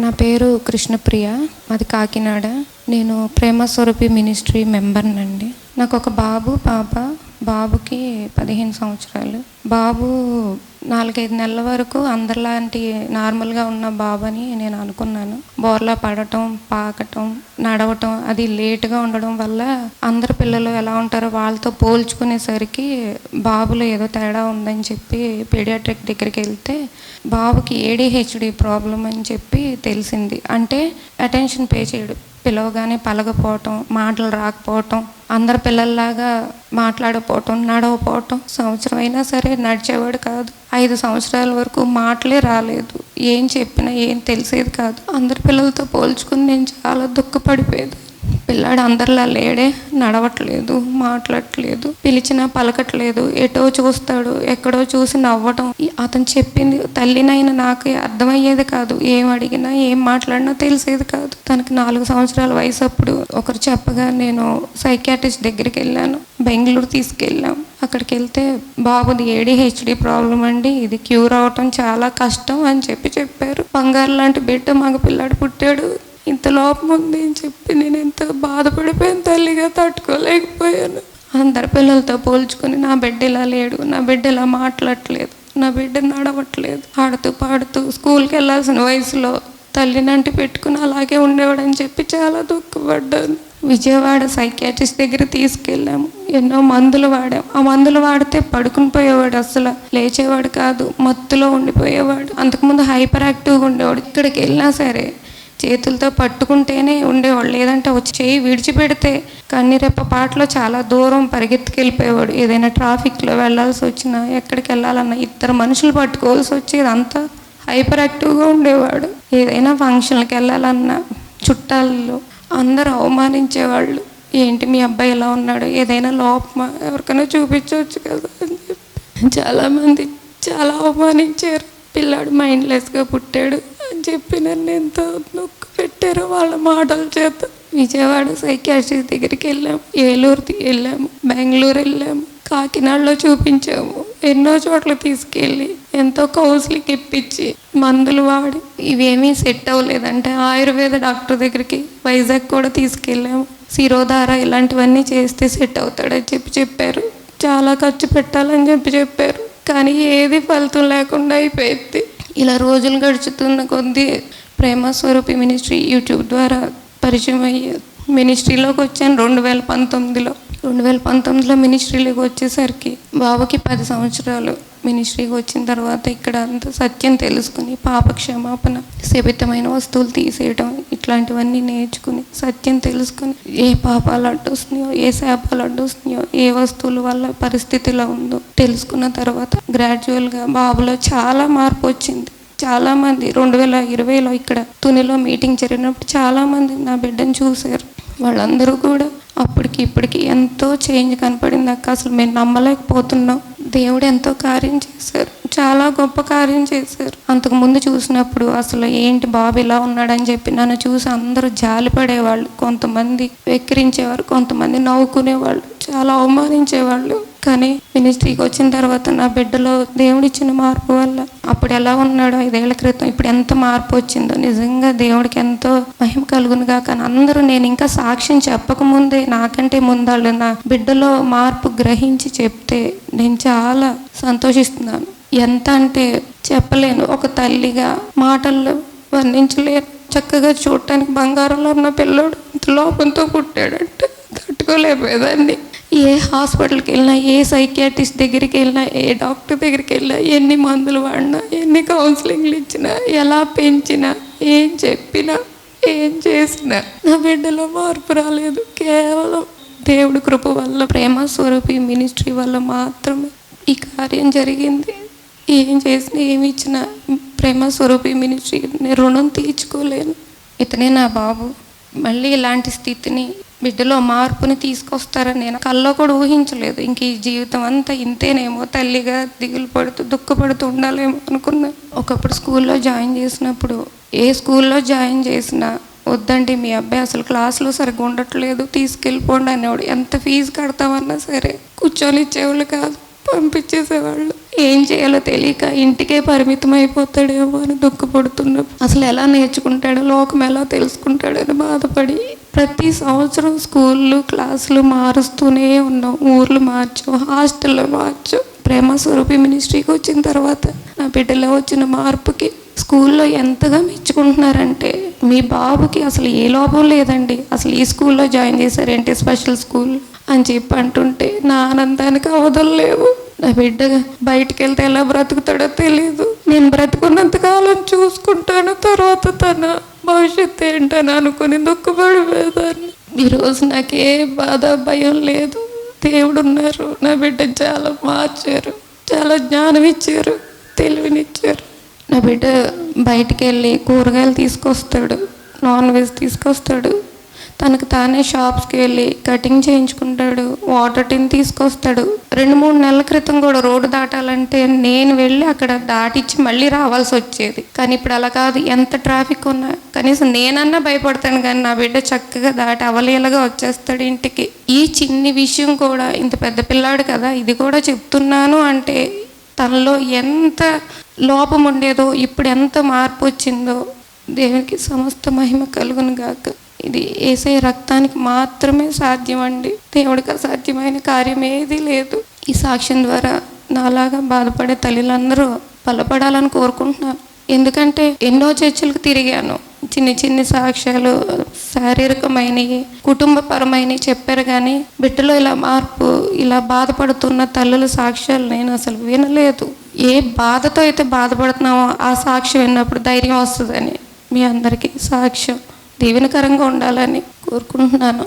నా పేరు కృష్ణప్రియ మాది కాకినాడ. నేను ప్రేమ స్వరూపి మినిస్ట్రీ మెంబర్నండి. నాకు ఒక బాబు పాప బాబుకి పదిహేను సంవత్సరాలు. బాబు నాలుగైదు నెలల వరకు అందరిలాంటి నార్మల్గా ఉన్న బాబని నేను అనుకున్నాను. బోర్లా పడటం పాకటం నడవటం అది లేటుగా ఉండడం వల్ల అందరు పిల్లలు ఎలా ఉంటారో వాళ్ళతో పోల్చుకునేసరికి బాబులో ఏదో తేడా ఉందని చెప్పి పీడియాట్రిక్ దగ్గరికి వెళ్తే బాబుకి ఏడిహెచ్డి ప్రాబ్లం అని చెప్పి తెలిసింది. అంటే అటెన్షన్ పే చేయడు. పిలవగానే పలగపోవటం మాటలు రాకపోవటం అందరి పిల్లల్లాగా మాట్లాడకపోవటం నడవపోవటం సంవత్సరం అయినా సరే నడిచేవాడు కాదు. ఐదు సంవత్సరాల వరకు మాటలే రాలేదు. ఏం చెప్పినా ఏం తెలిసేది కాదు. అందరి పిల్లలతో పోల్చుకుని నేను చాలా దుఃఖపడిపోయేది పిల్లాడు అందరిలా లేడే నడవట్లేదు మాట్లాడట్లేదు పిలిచినా పలకట్లేదు ఎటో చూస్తాడు ఎక్కడో చూసి నవ్వటం. అతను చెప్పింది తల్లినైనా నాకు అర్థమయ్యేది కాదు. ఏం అడిగినా ఏం మాట్లాడినా తెలిసేది కాదు. తనకి నాలుగు సంవత్సరాల వయసు అప్పుడు ఒకరు చెప్పగా నేను సైకాట్రిస్ట్ దగ్గరికి వెళ్ళాను బెంగళూరు తీసుకెళ్ళాం. అక్కడికి వెళ్తే బాబుది ఏడిహెచ్డి ప్రాబ్లం అండి ఇది క్యూర్ అవటం చాలా కష్టం అని చెప్పి చెప్పారు. బంగారు లాంటి బిడ్డ మగ పిల్లాడు పుట్టాడు. ఇంత లోపం ఉంది అని చెప్పి నేను ఎంత బాధపడిపోయాను తల్లిగా తట్టుకోలేకపోయాను. అందరి పిల్లలతో పోల్చుకొని నా బిడ్డ ఇలా లేడు నా బిడ్డ ఇలా మాట్లాడట్లేదు నా బిడ్డ నడవట్లేదు. ఆడుతూ పాడుతూ స్కూల్కి వెళ్ళాల్సిన వయసులో తల్లినంటి పెట్టుకుని అలాగే ఉండేవాడని చెప్పి చాలా దుఃఖపడ్డాను. విజయవాడ సైకియాట్రిస్ట్ దగ్గర తీసుకెళ్ళాము. ఎన్నో మందులు వాడాం. ఆ మందులు వాడితే పడుకుని పోయేవాడు అసలు. లేచేవాడు కాదు మత్తులో ఉండిపోయేవాడు. అంతకుముందు హైపర్ యాక్టివ్గా ఉండేవాడు. ఇక్కడికి వెళ్ళినా సరే చేతులతో పట్టుకుంటేనే ఉండేవాడు లేదంటే వచ్చి చేయి విడిచిపెడితే కన్నీరెప్ప పాటలో చాలా దూరం పరిగెత్తుకెళ్ళిపోయేవాడు. ఏదైనా ట్రాఫిక్లో వెళ్ళాల్సి వచ్చినా ఎక్కడికి వెళ్ళాలన్నా ఇద్దరు మనుషులు పట్టుకోవాల్సి వచ్చేది. అంతా హైపర్ యాక్టివ్గా ఉండేవాడు. ఏదైనా ఫంక్షన్లకు వెళ్ళాలన్నా చుట్టాల్లో అందరూ అవమానించేవాళ్ళు. ఏంటి మీ అబ్బాయి ఎలా ఉన్నాడు? ఏదైనా లోపమా? ఎవరికైనా చూపించవచ్చు కదా? అని చెప్పి. చాలామంది చాలా అవమానించారు. పిల్లాడు మైండ్లెస్గా పుట్టాడు. చెప్పి నన్ను ఎంతో నొక్కు పెట్టారు వాళ్ళ మాటల చేత. విజయవాడ సైకాట్రీ దగ్గరికి వెళ్ళాము ఏలూరు వెళ్ళాము బెంగళూరు వెళ్ళాము కాకినాడలో చూపించాము ఎన్నో చోట్ల తీసుకెళ్ళి ఎంతో కౌన్సిలింగ్ ఇప్పించి మందులు వాడి ఇవేమీ సెట్ అవ్వలేదంటే ఆయుర్వేద డాక్టర్ దగ్గరికి వైజాగ్ కూడా తీసుకెళ్ళాము. శిరోధార ఇలాంటివన్నీ చేస్తే సెట్ అవుతాడని చెప్పి చెప్పారు. చాలా ఖర్చు పెట్టాలని చెప్పి చెప్పారు. కానీ ఏది ఫలితం లేకుండా అయిపోయింది. ఇలా రోజులు గడుచుతున్న కొద్దీ ప్రేమ స్వరూపి మినిస్ట్రీ యూట్యూబ్ ద్వారా పరిచయం అయ్యే మినిస్ట్రీలోకి వచ్చాను రెండు వేల పంతొమ్మిదిలో. రెండు వేల పంతొమ్మిదిలో మినిస్ట్రీలోకి వచ్చేసరికి బాబుకి పది సంవత్సరాలు. మినిస్ట్రీకి వచ్చిన తర్వాత ఇక్కడ అంతా సత్యం తెలుసుకుని పాప క్షమాపణ శపితమైన వస్తువులు తీసేయడం ఇట్లాంటివన్నీ నేర్చుకుని సత్యం తెలుసుకుని ఏ పాపాలు అడ్డొస్తున్నాయో ఏ శాపాలు అడ్డొస్తున్నాయో ఏ వస్తువుల వల్ల పరిస్థితిలో ఉందో తెలుసుకున్న తర్వాత గ్రాడ్యువల్గా బాబులో చాలా మార్పు వచ్చింది. చాలా మంది రెండు వేల ఇరవైలో ఇక్కడ తునిలో మీటింగ్ జరిగినప్పుడు చాలా మంది నా బిడ్డను చూశారు. వాళ్ళందరూ కూడా అప్పటికి ఇప్పటికి ఎంతో చేంజ్ కనపడింది అక్క. అసలు మేము నమ్మలేకపోతున్నాం. దేవుడు ఎంతో కార్యం చేశారు. చాలా గొప్ప కార్యం చేశారు. అంతకు ముందు చూసినప్పుడు అసలు ఏంటి బాబు ఇలా ఉన్నాడని చెప్పి నన్ను చూసి అందరూ జాలిపడేవాళ్ళు. కొంతమంది వెక్కిరించేవారు కొంతమంది నవ్వుకునేవాళ్ళు. చాలా అవమానించేవాళ్ళు. కానీ మినిస్ట్రీకి వచ్చిన తర్వాత నా బిడ్డలో దేవుడిచ్చిన మార్పు వల్ల అప్పుడు ఎలా ఉన్నాడో ఐదేళ్ళ క్రితం ఇప్పుడు ఎంత మార్పు వచ్చిందో నిజంగా దేవుడికి ఎంతో మహిమ కలుగునుగా కానీ అందరూ నేను ఇంకా సాక్ష్యం చెప్పకముందే నాకంటే ముందాళ్ళు నా బిడ్డలో మార్పు గ్రహించి చెప్తే నేను చాలా సంతోషిస్తున్నాను. ఎంత అంటే చెప్పలేను ఒక తల్లిగా మాటల్లో వర్ణించలేను. చక్కగా చూడటానికి బంగారంలో ఉన్న పిల్లోడు ఇంత లోపంతో పుట్టాడంటే తట్టుకోలేకపోయేదాన్ని. ఏ హాస్పిటల్కి వెళ్ళినా ఏ సైకియాట్రిస్ట్ దగ్గరికి వెళ్ళినా ఏ డాక్టర్ దగ్గరికి వెళ్ళినా ఎన్ని మందులు వాడినా ఎన్ని కౌన్సిలింగ్లు ఇచ్చినా ఎలా పెంచినా ఏం చెప్పినా ఏం చేసినా నా బిడ్డలో మార్పు రాలేదు. కేవలం దేవుడి కృప వల్ల ప్రేమ స్వరూపి మినిస్ట్రీ వల్ల మాత్రమే ఈ కార్యం జరిగింది. ఏం చేసినా ఏమి ఇచ్చినా ప్రేమ స్వరూపి మినిస్ట్రీ రుణం తీర్చుకోలేను. ఇతనే నా బాబు. మళ్ళీ ఇలాంటి స్థితిని బిడ్డలో మార్పుని తీసుకొస్తారని నేను కల్లో కూడా ఊహించలేదు. ఇంక ఈ జీవితం అంతా ఇంతేనేమో తల్లిగా దిగులు పడుతూ దుఃఖపడుతూ ఉండాలేమో అనుకున్నా. ఒకప్పుడు స్కూల్లో జాయిన్ చేసినప్పుడు ఏ స్కూల్లో జాయిన్ చేసినా వద్దండి మీ అబ్బాయి అసలు క్లాస్లో సరిగ్గా ఉండట్లేదు తీసుకెళ్ళిపోండి అనేవాడు. ఎంత ఫీజు కడతామన్నా సరే కూర్చొని ఇచ్చేవాళ్ళు కాదు పంపించేసేవాళ్ళు. ఏం చేయాలో తెలియక ఇంటికే పరిమితం అయిపోతాడేమో అని దుఃఖపడుతున్నాడు అసలు ఎలా నేర్చుకుంటాడో లోకం ఎలా తెలుసుకుంటాడని బాధపడి ప్రతి సంవత్సరం స్కూళ్ళు క్లాసులు మారుస్తూనే ఉన్నాం. ఊర్లు మార్చాం. హాస్టల్లో మార్చాం. ప్రేమ స్వరూపి మినిస్ట్రీకి వచ్చిన తర్వాత నా బిడ్డలో వచ్చిన మార్పుకి స్కూల్లో ఎంతగా మెచ్చుకుంటున్నారంటే మీ బాబుకి అసలు ఏ లోపం లేదండి. అసలు ఈ స్కూల్లో జాయిన్ చేశారేంటి స్పెషల్ స్కూల్ అని చెప్పి అంటుంటే నా ఆనందానికి అవధులు లేవు. నా బిడ్డ బయటికి వెళ్తే ఎలా బ్రతుకుతాడో తెలియదు నేను బ్రతుకున్నంత కాలం చూసుకుంటాను తర్వాత తన భవిష్యత్తు ఏంటని అనుకుని దుఃఖపడిపోయేదాన్ని. ఈరోజు నాకు ఏ బాధ భయం లేదు. దేవుడు ఉన్నారు నా బిడ్డ చాలా మార్చారు. చాలా జ్ఞానం ఇచ్చారు. తెలివినిచ్చారు. నా బిడ్డ బయటికి వెళ్ళి కూరగాయలు తీసుకొస్తాడు. నాన్ వెజ్ తీసుకొస్తాడు. తనకు తానే షాప్స్కి వెళ్ళి కటింగ్ చేయించుకుంటాడు వాటర్ టిన్ తీసుకొస్తాడు. రెండు మూడు నెలల క్రితం కూడా రోడ్డు దాటాలంటే నేను వెళ్ళి అక్కడ దాటిచ్చి మళ్ళీ రావాల్సి వచ్చేది. కానీ ఇప్పుడు అలా కాదు ఎంత ట్రాఫిక్ ఉన్నా కనీసం నేనన్నా భయపడతాను కానీ నా బిడ్డ చక్కగా దాటి అవలేలగా వచ్చేస్తాడు ఇంటికి. ఈ చిన్ని విషయం కూడా ఇంత పెద్ద పిల్లాడు కదా ఇది కూడా చెప్తున్నాను అంటే తనలో ఎంత లోపం ఉండేదో ఇప్పుడు ఎంత మార్పు వచ్చిందో దేవునికి సమస్త మహిమ కలుగును గాక ఇది ఏసే రక్తానికి మాత్రమే సాధ్యం అండి దేవుడికి అసాధ్యమైన కార్యం ఏది లేదు. ఈ సాక్ష్యం ద్వారా నాలాగా బాధపడే తల్లులందరూ బలపడాలని కోరుకుంటున్నాను. ఎందుకంటే ఎన్నో చర్చలకు తిరిగాను. చిన్ని చిన్ని సాక్ష్యాలు శారీరకమైనవి కుటుంబపరమైనవి చెప్పారు కానీ బిడ్డలో ఇలా మార్పు ఇలా బాధపడుతున్న తల్లుల సాక్ష్యాలు నేను అసలు వినలేదు. ఏ బాధతో అయితే బాధపడుతున్నామో ఆ సాక్ష్యం విన్నప్పుడు ధైర్యం వస్తుందని మీ అందరికీ సాక్ష్యం. దీవెనకరంగా ఉండాలని కోరుకుంటున్నాను.